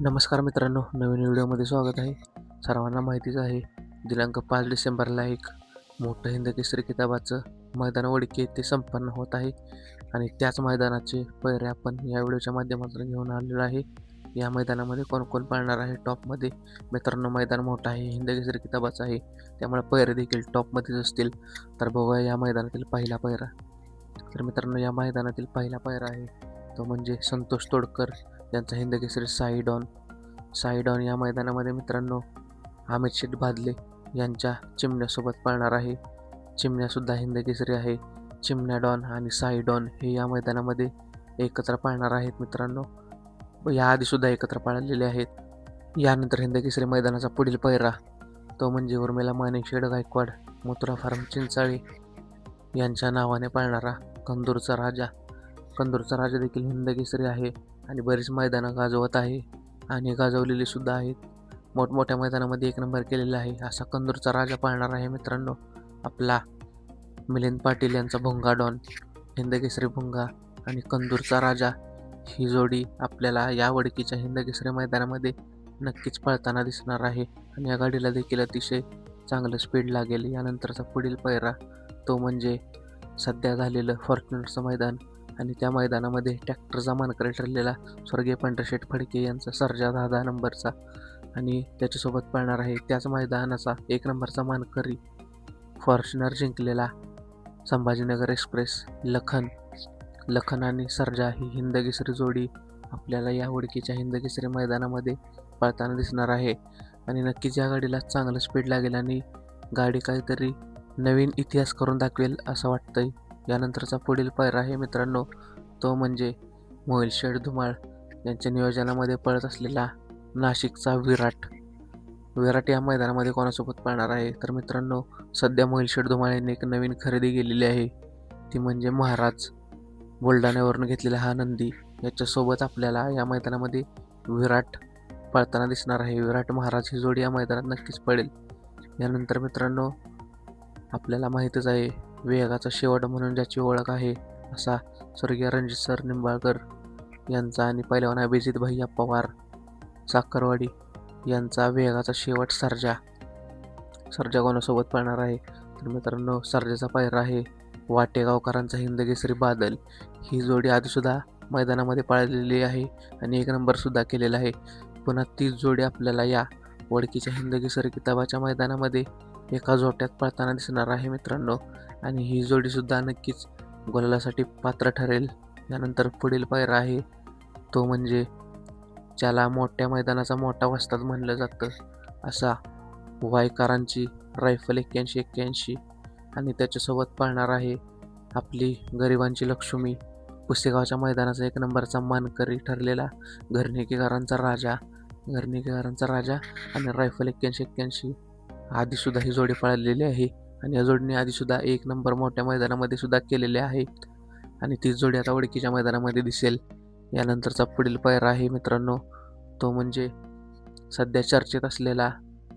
नमस्कार मित्रांनो नवीन व्हिडिओमध्ये स्वागत आहे. सर्वांना माहितीच आहे दिनांक पाच डिसेंबरला एक मोठं हिंद केसरी किताबाचं मैदान वडके ते संपन्न होत आहे. आणि त्याच मैदानाचे पैरे आपण या व्हिडिओच्या माध्यमातून घेऊन आलेलो आहे. या मैदानामध्ये कोण कोण पाळणार आहे टॉपमध्ये? मित्रांनो मैदान मोठं आहे हिंद केसरी किताबाचं आहे. त्यामुळे पैरे देखील टॉपमध्येच असतील. तर बघूया या मैदानातील पहिला पैरा. तर मित्रांनो या मैदानातील पहिला पैरा आहे तो म्हणजे संतोष तोडकर. त्यांचा हिंद केसरी साईडॉन साईडॉन या मैदानामध्ये मित्रांनो अमित शेठ भादले यांच्या चिमण्यासोबत पाळणार आहे. चिमण्यासुद्धा हिंद केसरी आहे. चिमण्या डॉन आणि साईडॉन हे या मैदानामध्ये एकत्र पाळणार आहेत मित्रांनो. याआधीसुद्धा एकत्र पाळलेले आहेत. यानंतर हिंद केसरी मैदानाचा पुढील पैरा तो म्हणजे उर्मिला माने शेड गायकवाड मथुरा फार्म चिंचाळे यांच्या नावाने पाळणारा कंदूरचा राजा. कंदूरचा राजा देखील हिंद केसरी आहे. आणि बरीच मैदानं गाजवत आहे आणि गाजवलेली सुद्धा आहेत. मोठमोठ्या मैदानामध्ये एक नंबर केलेला आहे असा कंदूरचा राजा पाळणार आहे मित्रांनो आपला मिलिंद पाटील यांचा भुंगा डॉन हिंदकेसरी भुंगा आणि कंदूरचा राजा. ही जोडी आपल्याला या वडकीच्या हिंदकेसरी मैदानामध्ये नक्कीच पळताना दिसणार आहे आणि या गाडीला देखील अतिशय चांगलं स्पीड लागेल. यानंतरचा पुढील पैरा तो म्हणजे सध्या झालेलं फॉर्च्युनरचं मैदान. आणि त्या मैदानामध्ये ट्रॅक्टरचा मानकरी ठरलेला स्वर्गीय पंढरशेठ फडके यांचा सर्जा दहा दहा नंबरचा. आणि त्याच्यासोबत पळणार आहे त्याच मैदानाचा एक नंबरचा मानकरी फॉर्च्युनर जिंकलेला संभाजीनगर एक्सप्रेस लखन. लखन आणि सर्जा ही हिंदकेसरी जोडी आपल्याला या ओळखीच्या हिंदकेसरी मैदानामध्ये पळताना दिसणार आहे. आणि नक्कीच या गाडीला चांगलं स्पीड लागेल आणि गाडी काहीतरी नवीन इतिहास करून दाखवेल असं वाटतंय. यानंतरचा पुढील पायरा आहे मित्रांनो तो म्हणजे मोहिल शेड धुमाळ. यांच्या नियोजनामध्ये पळत असलेला नाशिकचा विराट. विराट या मैदानामध्ये कोणासोबत पळणार आहे? तर मित्रांनो सध्या मोहिल शेड धुमाळ यांनी एक नवीन खरेदी केलेली आहे. ती म्हणजे महाराज बुलढाण्यावरून घेतलेला हा नंदी. याच्यासोबत आपल्याला या मैदानामध्ये विराट पळताना दिसणार आहे. विराट महाराज ही जोडी या मैदानात नक्कीच पडेल यानंतर मित्रांनो आपल्याला माहीतच आहे वेगाचा शेवट म्हणून ज्याची ओळख आहे असा स्वर्गीय रणजित सर निंबाळकर यांचा आणि पहिलवान अभिजित भैया पवार साखरवाडी यांचा वेगाचा शेवट सर्जा. सर्जा कोणासोबत पळणार आहे? तर मित्रांनो सर्जाचा पायरा आहे वाटेगावकरांचा हिंदकेसरी बादल. ही जोडी आधीसुद्धा मैदानामध्ये पाळलेली आहे आणि एक नंबरसुद्धा केलेला आहे. पुन्हा तीच जोडी आपल्याला या वडकीच्या हिंदकेसरी किताबाच्या मैदानामध्ये एका जोट्यात पळताना दिसणार आहे मित्रांनो. आणि ही जोडीसुद्धा नक्कीच गोलासाठी पात्र ठरेल. यानंतर पुढील पायरा आहे. तो म्हणजे ज्याला मोठ्या मैदानाचा मोठा वस्ताद म्हणलं जातं. असा वायकारांची रायफल एक्क्याऐंशी एक्क्याऐंशी. आणि त्याच्यासोबत पाळणार आहे आपली गरिबांची लक्ष्मी. पुसेगावच्या मैदानाचा एक नंबरचा मानकरी ठरलेला घरनिकेकरांचा राजा. घरनिकेकरांचा राजा आणि रायफल एक्क्याऐंशी एक्क्याऐंशी. आधीसुद्धा ही जोडी पळालेली आहे आणि या जोडीने आधीसुद्धा एक नंबर मोठ्या मैदानामध्ये सुद्धा केलेले आहे. आणि ती जोडी आता ओळखीच्या मैदानामध्ये दिसेल. यानंतरचा पुढील पायरा आहे मित्रांनो तो म्हणजे सध्या चर्चेत असलेला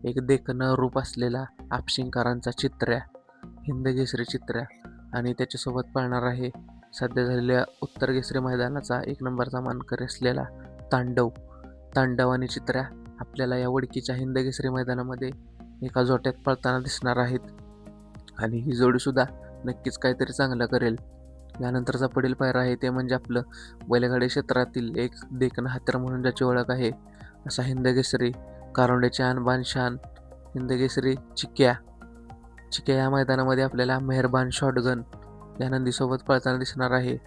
एक देखणं रूप असलेला आपशिंकारांचा चित्र्या हिंदकेसरी चित्र्या. आणि त्याच्यासोबत पाळणार आहे सध्या झालेल्या उत्तर केसरी मैदानाचा एक नंबरचा मानकरी असलेला तांडव. तांडव आणि चित्र्या आपल्याला या वडकीच्या हिंदकेसरी मैदानामध्ये एका जोट्यात पळताना दिसणार आहेत. आणि ही जोडीसुद्धा नक्कीच काहीतरी चांगलं करेल. यानंतरचा पुढील पायरा आहे ते म्हणजे आपलं बैलगाडी क्षेत्रातील एक देखणं हत्यार म्हणून ज्याची ओळख आहे असा हिंदकेसरी कारोंडेच्या आणबान शान हिंदकेसरी चिक्या. चिक्या या मैदानामध्ये आपल्याला मेहरबान शॉटगन या नंदीसोबत पळताना दिसणार आहे.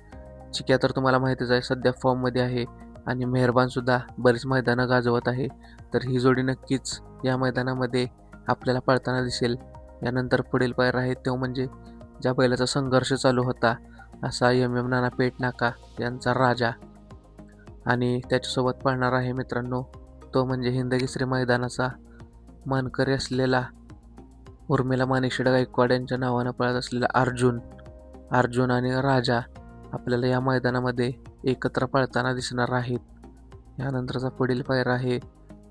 चिक्या तर तुम्हाला माहितीच आहे सध्या फॉर्ममध्ये आहे आणि मेहरबानसुद्धा बरीच मैदानं गाजवत आहे. तर ही जोडी नक्कीच या मैदानामध्ये आपल्याला पळताना दिसेल. यानंतर पुढील पायरा आहे तो म्हणजे ज्या बैलाचा संघर्ष चालू होता असा यम एम नाना पेटनाका यांचा राजा. आणि त्याच्यासोबत पळणार आहे मित्रांनो तो म्हणजे हिंदकेसरी मैदानाचा मानकरी असलेला उर्मिला मानेशिडा गायकवाड यांच्या नावानं पळत असलेला अर्जुन. अर्जुन आणि राजा आपल्याला या मैदानामध्ये एकत्र पळताना दिसणार आहेत. यानंतरचा पुढील पायरा आहे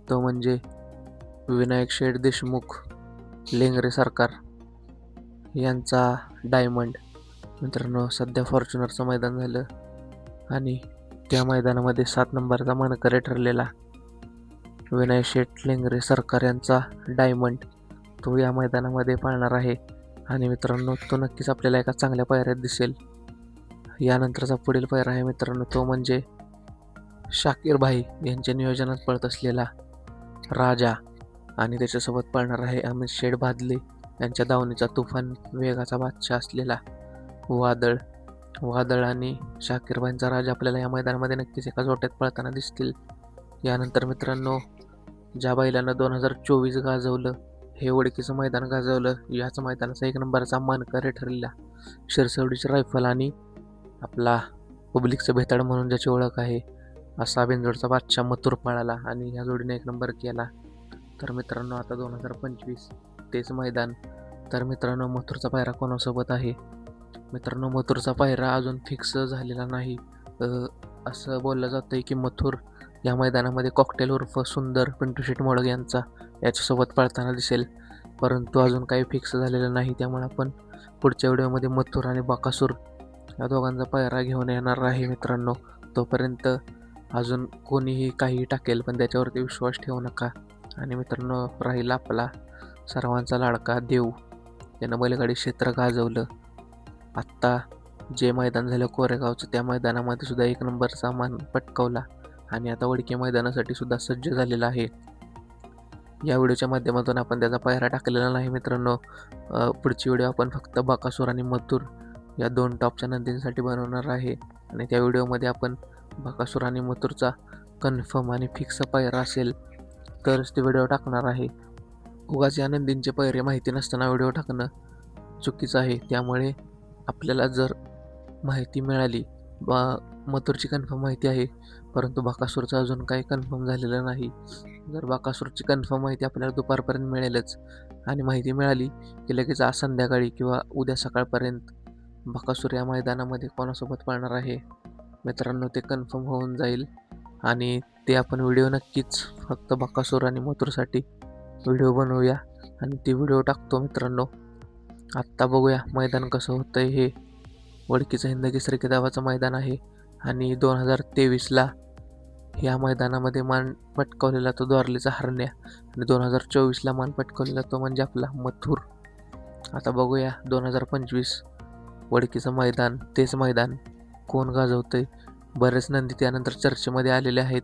तो म्हणजे विनायक शेठ देशमुख लेंगरे सरकार यांचा डायमंड मित्रांनो सध्या फॉर्च्युनरचं मैदान झालं आणि त्या मैदानामध्ये सात नंबरचा मानकरी ठरलेला विनय शेठ लेंगरे सरकार यांचा डायमंड तो या मैदानामध्ये पाळणार आहे. आणि मित्रांनो तो नक्कीच आपल्याला एका चांगल्या पायऱ्यात दिसेल. यानंतरचा पुढील पायरा आहे मित्रांनो तो म्हणजे शाकीर भाई यांच्या नियोजनात पळत असलेला राजा. आणि त्याच्यासोबत पळणार आहे अमित शेठ भादले यांच्या धावणीचा तुफान वेगाचा बादशाह असलेला वादळ. वादळ आणि शाकिरबाईंचा राजा आपल्याला या मैदानामध्ये नक्कीच एका जोट्यात पळताना दिसतील. यानंतर मित्रांनो ज्या बैलानं दोन हजार चोवीस गाजवलं हे ओळखीचं मैदान गाजवलं याच मैदानाचा एक नंबरचा मानकरी ठरलेला शिरसवडीची रायफल आणि आपला पब्लिकचं भेताड म्हणून ज्याची ओळख आहे असा बेंजोडचा बादशाह मथुर पळाला आणि ह्या जोडीने एक नंबर केला. तर मित्रांनो आता दोन हजार पंचवीस तेच मैदान. तर मित्रांनो मथुरचा पायरा कोणासोबत आहे? मित्रांनो मथुरचा पायरा अजून फिक्स झालेला नाही. असं बोललं जातं आहे की मथुर या मैदानामध्ये कॉकटेल उर्फ सुंदर पिंटू शेट मोळग यांचा याच्यासोबत पळताना दिसेल. परंतु अजून काही फिक्स झालेलं नाही त्यामुळे आपण पुढच्या व्हिडिओमध्ये मथुर आणि बाकासूर या दोघांचा पायरा घेऊन येणार आहे मित्रांनो. तोपर्यंत अजून कोणीही काही टाकेल पण त्याच्यावरती विश्वास ठेवू नका. आणि मित्रांनो राहिला आपला सर्वांचा लाडका देव त्यानं बैलगाडी क्षेत्र गाजवलं. आत्ता जे मैदान झालं कोरेगावचं त्या मैदानामध्ये सुद्धा एक नंबरचा मान पटकावला. आणि आता वडके मैदानासाठी सुद्धा सज्ज झालेला आहे. या व्हिडिओच्या माध्यमातून आपण त्याचा पायरा टाकलेला नाही मित्रांनो. पुढची व्हिडिओ आपण फक्त बाकासूर आणि मथुर या दोन टॉपच्या नंदींसाठी बनवणार आहे. आणि त्या व्हिडिओमध्ये आपण बाकासूर आणि मथुरचा कन्फर्म आणि फिक्स पायरा असेल. तरच ते व्हिडिओ टाकणार आहे. उगाच या नंदींचे पैरे माहिती नसताना व्हिडिओ टाकणं चुकीचं आहे. त्यामुळे आपल्याला जर माहिती मिळाली बा मथुरची कन्फर्म माहिती आहे परंतु बाकासूरचं अजून काही कन्फर्म झालेलं नाही. जर बाकासूरची कन्फर्म माहिती आपल्याला दुपारपर्यंत मिळेलच आणि माहिती मिळाली की लगेच आज संध्याकाळी किंवा उद्या सकाळपर्यंत बाकासूर या मैदानामध्ये कोणासोबत पळणार आहे? मित्रांनो ते कन्फर्म होऊन जाईल. आणि ते आपण व्हिडिओ नक्कीच फक्त बकासूर आणि मथुरसाठी व्हिडिओ बनवूया आणि ती व्हिडिओ टाकतो मित्रांनो. आत्ता बघूया मैदान कसं होतं आहे हे वडकीचं हिंदकेसरी किताबाचं मैदान आहे आणि दोन हजार तेवीसला ह्या मैदानामध्ये मान पटकावलेला तो द्वारलीचा हरण्या आणि दोन हजार चोवीसला मान पटकावलेला तो म्हणजे आपला मथुर. आता बघूया दोन हजार पंचवीस वडकीचं मैदान तेच मैदान कोण गाजवतंय? बरेच नंदी त्यानंतर चर्चेमध्ये आलेले आहेत.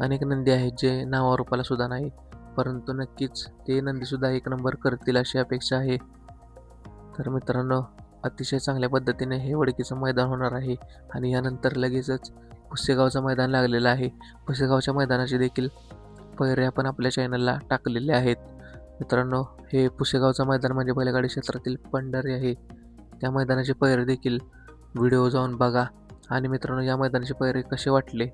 अनेक नंदी आहेत जे नावारूपाला सुद्धा नाही परंतु नक्कीच ते नंदीसुद्धा एक नंबर करतील अशी अपेक्षा आहे. तर मित्रांनो अतिशय चांगल्या पद्धतीने हे वडकीचं मैदान होणार आहे आणि यानंतर लगेचच पुसेगावचं मैदान लागलेलं आहे. पुसेगावच्या मैदानाचे देखील पैरे आपण आपल्या चॅनलला टाकलेले आहेत. मित्रांनो हे पुसेगावचं मैदान म्हणजे बैलगाडी क्षेत्रातील पंढरी आहे. त्या मैदानाचे पैरे देखील व्हिडिओ जाऊन बघा. आणि मित्रांनो या मैदानाचे पैरे कसे वाटले?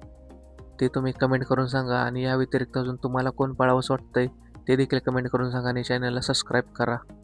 ते तुम्ही कमेंट करून सांगा आणि या व्यतिरिक्त अजून तुम्हाला कोण पळावंसं वाटतंय ते देखील कमेंट करून सांगा आणि चॅनलला सबस्क्राईब करा.